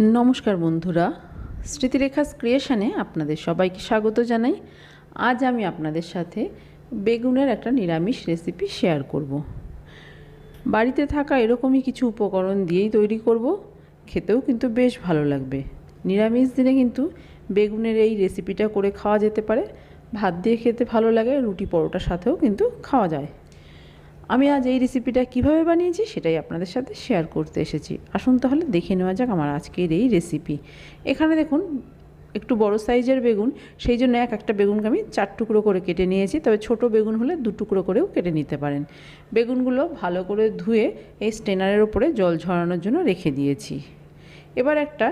নমস্কার বন্ধুরা, স্মৃতিরেখাস ক্রিয়েশনে আপনাদের সবাইকে স্বাগত জানাই। আজ আমি আপনাদের সাথে বেগুনের একটা নিরামিষ রেসিপি শেয়ার করব। বাড়িতে থাকা এরকমই কিছু উপকরণ দিয়েই তৈরি করব, খেতেও কিন্তু বেশ ভালো লাগবে। নিরামিষ দিনে কিন্তু বেগুনের এই রেসিপিটা করে খাওয়া যেতে পারে। ভাত দিয়ে খেতে ভালো লাগে, রুটি পরোটার সাথেও কিন্তু খাওয়া যায়। আমি আজ এই রেসিপিটা কীভাবে বানিয়েছি সেটাই আপনাদের সাথে শেয়ার করতে এসেছি। আসুন তাহলে দেখে নেওয়া যাক আমার আজকের এই রেসিপি এখানে দেখুন, একটু বড় সাইজের বেগুন, সেই জন্য এক একটা বেগুনকে আমি চার টুকরো করে কেটে নিয়েছি, তবে ছোট বেগুন হলে দু টুকরো করেও কেটে নিতে পারেন। বেগুনগুলো ভালো করে ধুয়ে এই স্টেনারের ওপরে জল ঝরানোর জন্য রেখে দিয়েছি। এবার একটা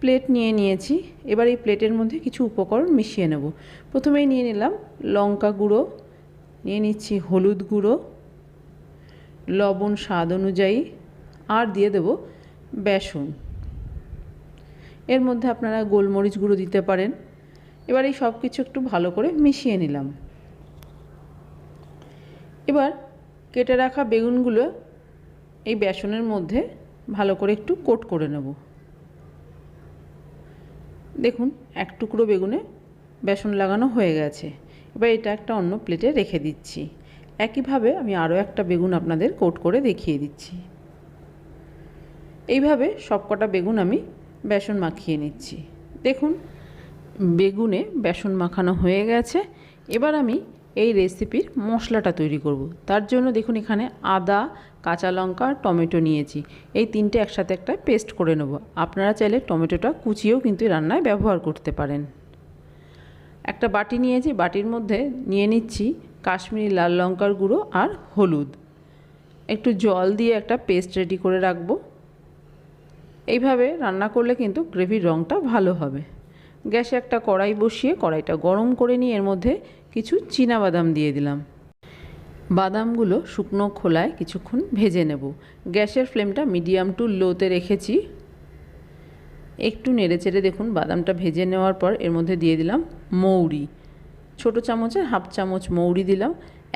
প্লেট নিয়ে নিয়েছি, এবার এই প্লেটের মধ্যে কিছু উপকরণ মিশিয়ে নেব। প্রথমেই নিয়ে নিলাম লঙ্কা গুঁড়ো, নিয়ে নিচ্ছি হলুদ গুঁড়ো লবণ স্বাদ অনুযায়ী আর দিয়ে দেব বেসন। এর মধ্যে আপনারা গোলমরিচ গুঁড়ো দিতে পারেন। এবার এই সব কিছু একটু ভালো করে মিশিয়ে নিলাম। এবার কেটে রাখা বেগুনগুলো এই বেসনের মধ্যে ভালো করে একটু কোট করে নেব। দেখুন, এক টুকরো বেগুনে বেসন লাগানো হয়ে গেছে। এবার এটা একটা অন্য প্লেটে রেখে দিচ্ছি। একইভাবে আমি আরও একটা বেগুন আপনাদের কোট করে দেখিয়ে দিচ্ছি। এইভাবে সবকটা বেগুন আমি বেসন মাখিয়ে নিচ্ছি। দেখুন, বেগুনে বেসন মাখানো হয়ে গেছে। এবার আমি এই রেসিপির মশলাটা তৈরি করব। তার জন্য দেখুন, এখানে আদা, কাঁচা লঙ্কা, টমেটো নিয়েছি। এই তিনটে একসাথে একটা পেস্ট করে নেব। আপনারা চাইলে টমেটোটা কুচিয়েও কিন্তু রান্নায় ব্যবহার করতে পারেন। একটা বাটি নিয়েছি, বাটির মধ্যে নিয়ে নিচ্ছি। কাশ্মীরি লাল লঙ্কার গুঁড়ো আর হলুদ। একটু জল দিয়ে একটা পেস্ট রেডি করে রাখব। এইভাবে রান্না করলে কিন্তু গ্রেভির রঙটা ভালো হবে। গ্যাসে একটা কড়াই বসিয়ে কড়াইটা গরম করে নিয়ে এর মধ্যে কিছু বাদাম দিয়ে দিলাম। বাদামগুলো শুকনো খোলায় কিছুক্ষণ ভেজে নেব। গ্যাসের ফ্লেমটা মিডিয়াম টু লোতে রেখেছি। একটু নেড়ে চেড়ে দেখুন বাদামটা ভেজে নেওয়ার পর এর মধ্যে দিয়ে দিলাম মৌরি। ছোট চামচের হাফ চামচ মৌরি দিলাম।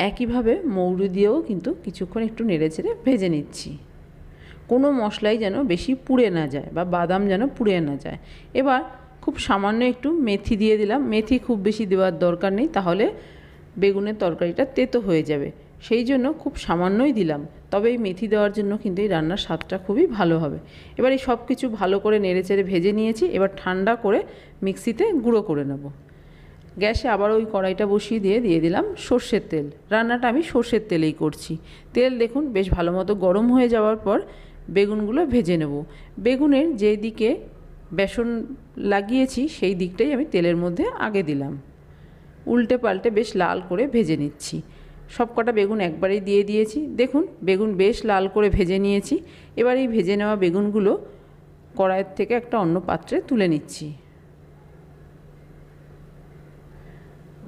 একইভাবে মৌরি দিয়েও কিন্তু কিছুক্ষণ একটু নেড়েচেড়ে ভেজে নিচ্ছি। কোনো মশলাই যেন বেশি পুড়ে না যায় বা বাদাম যেন পুড়ে না যায়। এবার খুব সামান্য একটু মেথি দিয়ে দিলাম। মেথি খুব বেশি দেওয়ার দরকার নেই, তাহলে বেগুনের তরকারিটা তেতো হয়ে যাবে। সেই জন্য খুব সামান্যই দিলাম। তবে এই মেথি দেওয়ার জন্য কিন্তু এই রান্নার স্বাদটা খুবই ভালো হবে। এবার এই সব কিছু ভালো করে নেড়েচেড়ে ভেজে নিয়েছি। এবার ঠান্ডা করে মিক্সিতে গুঁড়ো করে নেব। গ্যাসে আবার ওই কড়াইটা বসিয়ে দিয়ে দিয়ে দিলাম সর্ষের তেল। রান্নাটা আমি সর্ষের তেলেই করছি। তেল দেখুন বেশ ভালো মতো গরম হয়ে যাওয়ার পর বেগুনগুলো ভেজে নেব। বেগুনের যে দিকে বেসন লাগিয়েছি, সেই দিকটাই আমি তেলের মধ্যে আগে দিলাম। উল্টে পাল্টে বেশ লাল করে ভেজে নিচ্ছি। সব কটা বেগুন একবারেই দিয়ে দিয়েছি। দেখুন, বেগুন বেশ লাল করে ভেজে নিয়েছি। এবার এই ভেজে নেওয়া বেগুনগুলো কড়াইয়ের থেকে একটা অন্য পাত্রে তুলে নিচ্ছি।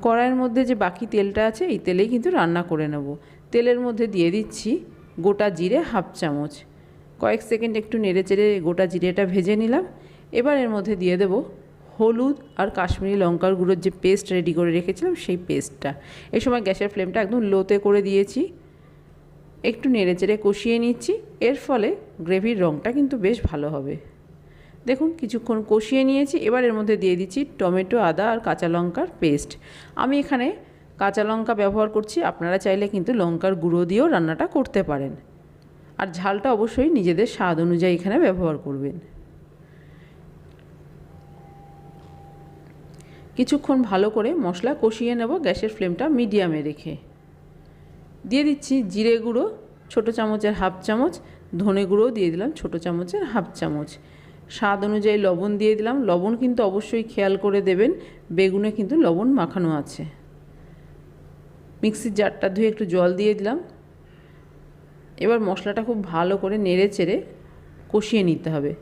কড়াইয়ের মধ্যে যে বাকি তেলটা আছে, এই তেলেই কিন্তু রান্না করে নেব। তেলের মধ্যে দিয়ে দিচ্ছি গোটা জিরে হাফ চামচ। কয়েক সেকেন্ড একটু নেড়ে চেড়ে গোটা জিরেটা ভেজে নিলাম। এবার এর মধ্যে দিয়ে দেব হলুদ আর কাশ্মীরি লঙ্কার গুঁড়োর যে পেস্ট রেডি করে রেখেছিলাম, সেই পেস্টটা। এই সময় গ্যাসের ফ্লেমটা একদম লোতে করে দিয়েছি। একটু নেড়ে চেড়ে কষিয়ে নিচ্ছি। এর ফলে গ্রেভির রঙটা কিন্তু বেশ ভালো হবে। দেখুন, কিছুক্ষণ কষিয়ে নিয়েছি, এবার এর মধ্যে দিয়ে দিচ্ছি টমেটো, আদা আর কাঁচা লঙ্কার পেস্ট। আমি এখানে কাঁচা লঙ্কা ব্যবহার করছি, আপনারা চাইলে কিন্তু লঙ্কার গুঁড়ো দিয়েও রান্নাটা করতে পারেন। আর ঝালটা অবশ্যই নিজেদের স্বাদ অনুযায়ী এখানে ব্যবহার করবেন। কিছুক্ষণ ভালো করে মশলা কষিয়ে নেব, গ্যাসের ফ্লেমটা মিডিয়ামে রেখে। দিয়ে দিচ্ছি জিরে গুঁড়ো, ছোটো চামচের হাফ চামচ, ধনে গুঁড়োও দিয়ে দিলাম, ছোটো চামচের হাফ চামচ। স্বাদ অনুযায়ী লবণ দিয়ে দিলাম। লবণ কিন্তু অবশ্যই খেয়াল করে দেবেন, বেগুনে কিন্তু লবণ মাখানো আছে। মিক্সির জারটা ধুয়ে একটু জল দিয়ে দিলাম। এবার মশলাটা খুব ভালো করে নেড়ে চেড়ে কষিয়ে নিতে হবে।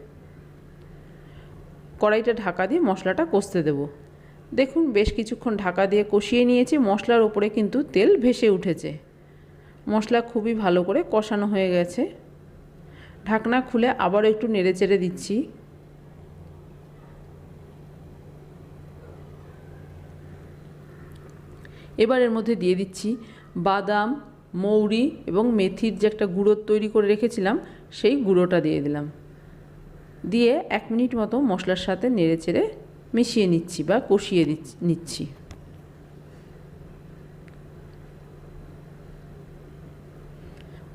কড়াইটা ঢাকা দিয়ে মশলাটা কষতে দেব। দেখুন, বেশ কিছুক্ষণ ঢাকা দিয়ে কষিয়ে নিয়েছি, মশলার ওপরে কিন্তু তেল ভেসে উঠেছে। মশলা খুবই ভালো করে কষানো হয়ে গেছে। ঢাকনা খুলে আবার একটু নেড়ে চেড়ে দিচ্ছি। এবার এর মধ্যে দিয়ে দিচ্ছি বাদাম, মৌরি এবং মেথির যে একটা গুঁড়ো তৈরি করে রেখেছিলাম, সেই গুঁড়োটা দিয়ে দিলাম। দিয়ে এক মিনিট মতো মশলার সাথে নেড়ে চেড়ে মিশিয়ে নিচ্ছি বা কষিয়ে নিচ্ছি।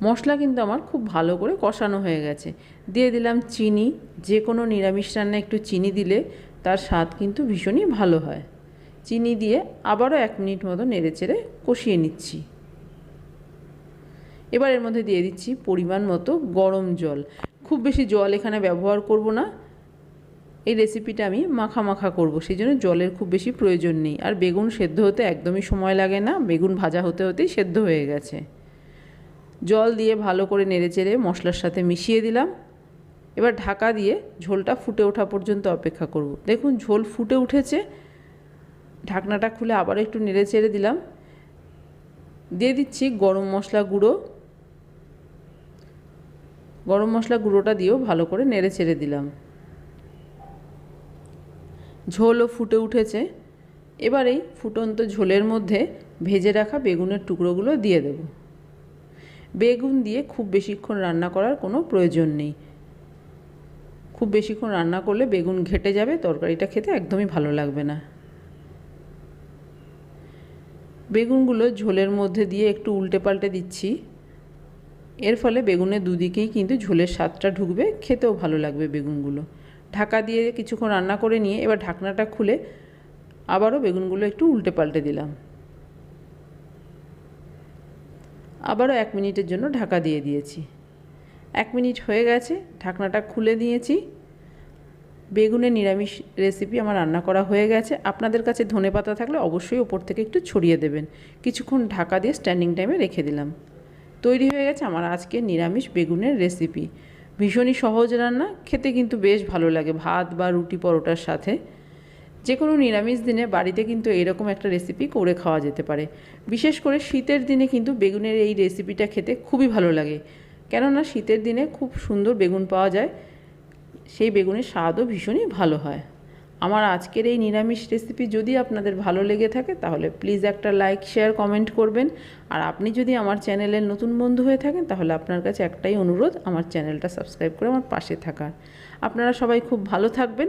মশলা কিন্তু আমার খুব ভালো করে কষানো হয়ে গেছে। দিয়ে দিলাম চিনি যে কোনো নিরামিষ রান্না একটু চিনি দিলে তার স্বাদ কিন্তু ভীষণই ভালো হয়। চিনি দিয়ে আবারও এক মিনিট মতো নেড়ে চেড়ে কষিয়ে নিচ্ছি। এবার এর মধ্যে দিয়ে দিচ্ছি পরিমাণ মতো গরম জল। খুব বেশি জল এখানে ব্যবহার করব না। এই রেসিপিটা আমি মাখা মাখা করব সেই জন্য জলের খুব বেশি প্রয়োজন নেই। আর বেগুন সেদ্ধ হতে একদমই সময় লাগে না, বেগুন ভাজা হতে হতেই সেদ্ধ হয়ে গেছে। জল দিয়ে ভালো করে নেড়েচেড়ে মশলার সাথে মিশিয়ে দিলাম। এবার ঢাকা দিয়ে ঝোলটা ফুটে ওঠা পর্যন্ত অপেক্ষা করব। দেখুন, ঝোল ফুটে উঠেছে। ঢাকনাটা খুলে আবার একটু নেড়ে চেড়ে দিলাম। দিয়ে দিচ্ছি গরম মশলা গুঁড়ো। গরম মশলা গুঁড়োটা দিয়েও ভালো করে নেড়ে চেড়ে দিলাম। ঝোলও ফুটে উঠেছে। এবার এই ফুটন্ত ঝোলের মধ্যে ভেজে রাখা বেগুনের টুকরোগুলো দিয়ে দেব। বেগুন দিয়ে খুব বেশিক্ষণ রান্না করার কোনো প্রয়োজন নেই। খুব বেশিক্ষণ রান্না করলে বেগুন ঘেটে যাবে, তরকারিটা খেতে একদমই ভালো লাগবে না। বেগুনগুলো ঝোলের মধ্যে দিয়ে একটু উল্টে পাল্টে দিচ্ছি। এর ফলে বেগুনের দুদিকেই কিন্তু ঝোলের স্বাদটা ঢুকবে, খেতেও ভালো লাগবে বেগুনগুলো। ঢাকা দিয়ে কিছুক্ষণ রান্না করে নিয়ে এবার ঢাকনাটা খুলে আবারও বেগুনগুলো একটু উল্টে পাল্টে দিলাম। আবারও এক মিনিটের জন্য ঢাকা দিয়ে দিয়েছি। এক মিনিট হয়ে গেছে, ঢাকনাটা খুলে দিয়েছি। বেগুনের নিরামিষ রেসিপি আমার রান্না করা হয়ে গেছে। আপনাদের কাছে ধনে পাতা থাকলে অবশ্যই ওপর থেকে একটু ছড়িয়ে দেবেন। কিছুক্ষণ ঢাকা দিয়ে স্ট্যান্ডিং টাইমে রেখে দিলাম। তৈরি হয়ে গেছে আমার আজকে নিরামিষ বেগুনের রেসিপি ভীষণই সহজ রান্না, খেতে কিন্তু বেশ ভালো লাগে। ভাত বা রুটি পরোটার সাথে যে কোনো নিরামিষ দিনে বাড়িতে কিন্তু এরকম একটা রেসিপি করে খাওয়া যেতে পারে। বিশেষ করে শীতের দিনে কিন্তু বেগুনের এই রেসিপিটা খেতে খুবই ভালো লাগে। কেননা শীতের দিনে খুব সুন্দর বেগুন পাওয়া যায়। সেই বেগুনের স্বাদও ভীষণই ভালো হয়। আমার আজকের এই নিরামিষ রেসিপি যদি আপনাদের ভালো লেগে থাকে, তাহলে প্লিজ একটা লাইক শেয়ার কমেন্ট করবেন। আর আপনি যদি আমার চ্যানেলের নতুন বন্ধু হয়ে থাকেন, তাহলে আপনার কাছে একটাই অনুরোধ, আমার চ্যানেলটা সাবস্ক্রাইব করে আমার পাশে থাকার। আপনারা সবাই খুব ভালো থাকবেন।